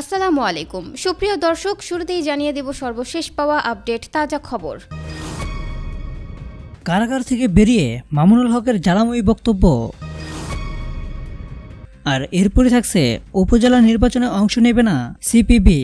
আসসালামু আলাইকুম। সুপ্রিয় দর্শক, শুরুতেই জানিয়ে দেব সর্বশেষ পাওয়া আপডেট, তাজা খবর। কারাগার থেকে বেরিয়ে মামুনুল হকের জ্বালাময়ী বক্তব্য। আর এরপরে থাকছে উপজেলা নির্বাচনে অংশ নেবে না সিপিবি।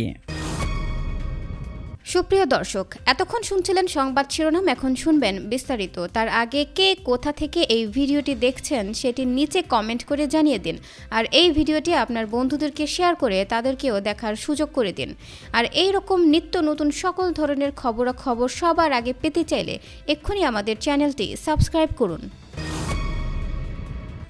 সুপ্রিয় দর্শক, এতক্ষণ শুনছিলেন সংবাদ শিরোনাম, এখন শুনবেন বিস্তারিত। তার আগে কে কোথা থেকে এই ভিডিওটি দেখছেন সেটি নিচে কমেন্ট করে জানিয়ে দিন। আর এই ভিডিওটি আপনার বন্ধুদেরকে শেয়ার করে তাদেরকেও দেখার সুযোগ করে দিন। আর এই রকম নিত্য নতুন সকল ধরনের খবরাখবর সবার আগে পেতে চাইলে এক্ষুনি আমাদের চ্যানেলটি সাবস্ক্রাইব করুন।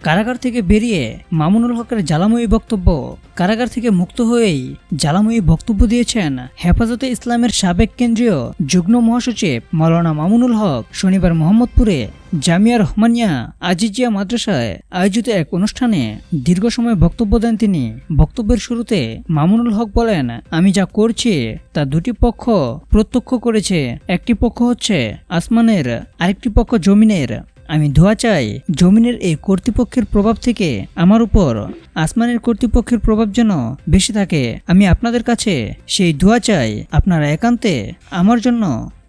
কারাগার থেকে বেরিয়ে মামুনুল হকের জ্বালাময়ী বক্তব্য। কারাগার থেকে মুক্ত হয়েই জ্বালাময়ী বক্তব্য দিয়েছেন হেফাজতে ইসলামের সাবেক কেন্দ্রীয় যুগ্ম মহাসচিব মৌলানা মামুনুল হক। শনিবার মোহাম্মদপুরে জামিয়া রহমানিয়া আজিজিয়া মাদ্রাসায় আয়োজিত এক অনুষ্ঠানে দীর্ঘ সময় বক্তব্য দেন তিনি। বক্তব্যের শুরুতে মামুনুল হক বলেন, আমি যা করছি, তা দুটি পক্ষ প্রত্যক্ষ করেছে। একটি পক্ষ হচ্ছে আসমানের, আরেকটি পক্ষ জমিনের। আমি ধোয়া চাই। জমিনের এই কর্তৃপক্ষের প্রভাব থেকে আমার উপর, আসমানের কর্তৃপক্ষের প্রভাব যেন বেশি থাকে, আমি আপনাদের কাছে সেই ধোয়া চাই। আপনারা একান্তে আমার জন্য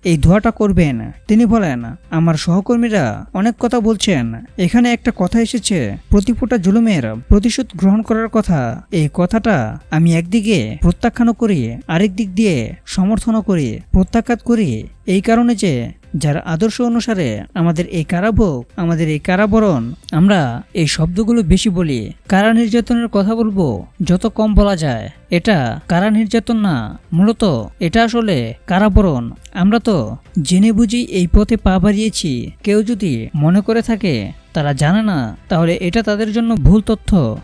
এই ধোয়াটা করবেন। তিনি বলেন, আমার সহকর্মীরা অনেক কথা বলছেন। এখানে একটা কথা এসেছে। প্রতিফোটা জুলুমের প্রতিশোধ গ্রহণ করার কথা। এই কথাটা আমি একদিকে প্রত্যাখ্যানও করি, আরেক দিক দিয়ে সমর্থনও করি প্রত্যাখ্যাত করি। এই কারণে যে যার আদর্শ অনুসারে আমাদের এই কারাভোগ, আমাদের এই কারাবরণ, আমরা এই শব্দগুলো বেশি বলি। কারা নির্যাতনের কথা বলব? যত কম বলা যায়। এটা কারা নির্যাতন না। মূলত এটা আসলে কারাবরণ। আমরা তো জেনে বুঝি এই পথে পা বাড়িয়েছি। কেউ যদি মনে করে থাকে, তারা জানে না, তাহলে এটা তাদের জন্য ভুল তথ্য।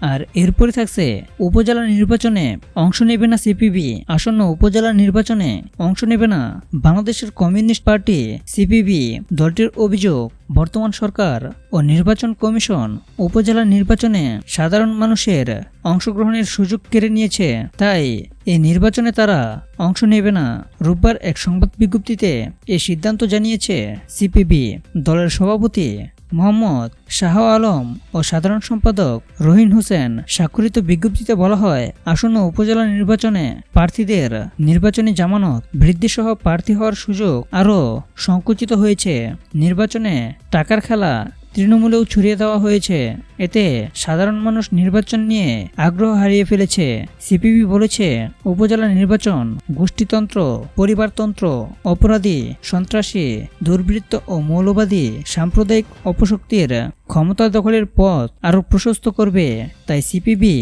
আর এরপরে থাকছে উপজেলা নির্বাচনে অংশ নেবে না সিপিবি। আসন্ন উপজেলা নির্বাচনে অংশ নেবে না বাংলাদেশের কমিউনিস্ট পার্টি সিপিবি। দলটির অভিযোগ, বর্তমান সরকার ও নির্বাচন কমিশন উপজেলা নির্বাচনে সাধারণ মানুষের অংশগ্রহণের সুযোগ কেড়ে নিয়েছে। তাই এই নির্বাচনে তারা অংশ নেবে না। রোববার এক সংবাদ বিজ্ঞপ্তিতে এ সিদ্ধান্ত জানিয়েছে সিপিবি। দলের সভাপতি মোহাম্মদ শাহ আলম ও সাধারণ সম্পাদক রহিন হোসেন স্বাক্ষরিত বিজ্ঞপ্তিতে বলা হয়, আসন্ন উপজেলা নির্বাচনে প্রার্থীদের নির্বাচনী জামানত বৃদ্ধিসহ প্রার্থী হওয়ার সুযোগ আরও সংকুচিত হয়েছে। নির্বাচনে টাকার খেলা তৃণমূলেও ছড়িয়ে দেওয়া হয়েছে। এতে সাধারণ মানুষ নির্বাচন নিয়ে আগ্রহ হারিয়ে ফেলেছে। সিপিবি বলেছে, উপজেলা নির্বাচন, গোষ্ঠীতন্ত্র, পরিবারতন্ত্র, অপরাধী, সন্ত্রাসী, দুর্বৃত্ত ও মৌলবাদী, সাম্প্রদায়িক অপশক্তির ক্ষমতা দখলের পথ আরও প্রশস্ত করবে। তাই সিপিবি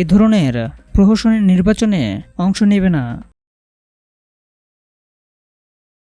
এ ধরনের প্রহসনের নির্বাচনে অংশ নেবে না।